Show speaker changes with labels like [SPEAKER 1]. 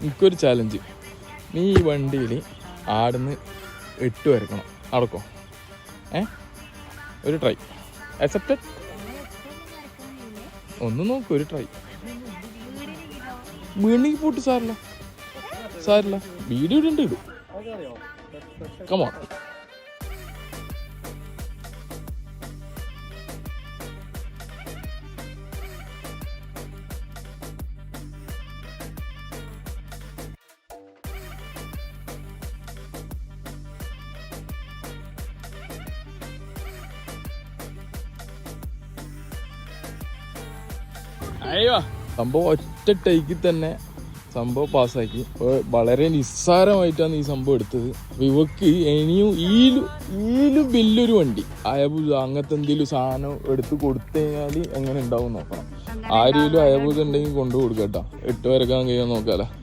[SPEAKER 1] എനിക്കൊരു ചാലഞ്ച് നീ ഈ വണ്ടിയിൽ ആടുന്ന് എട്ട് വരക്കണം. നടക്കോ? ഏ? ഒരു ട്രൈ അക്സെപ്റ്റഡ് ഒന്ന് നോക്കൂ ഒരു ട്രൈ വീണെങ്കിൽ പോട്ട് സാറില്ല സാറില്ല വീഡിയോ ഇടണ്ടിടും കമോ സംഭവം ഒറ്റ ടൈക്കിൽ തന്നെ സംഭവം പാസ്സാക്കി. അപ്പോൾ വളരെ നിസ്സാരമായിട്ടാണ് ഈ സംഭവം എടുത്തത്. അപ്പൊ ഇവക്ക് ഇനിയും ഈലു ഈലും വലിയൊരു വണ്ടി. അയബൂസ അങ്ങനത്തെ എന്തെങ്കിലും സാധനം എടുത്ത് കൊടുത്തു കഴിഞ്ഞാൽ എങ്ങനെ ഉണ്ടാവും നോക്കണം. ആരെങ്കിലും അയബൂസ ഉണ്ടെങ്കിൽ കൊണ്ടു കൊടുക്കട്ടോ എട്ട് വരക്കാൻ കഴിയാൻ നോക്കാലോ.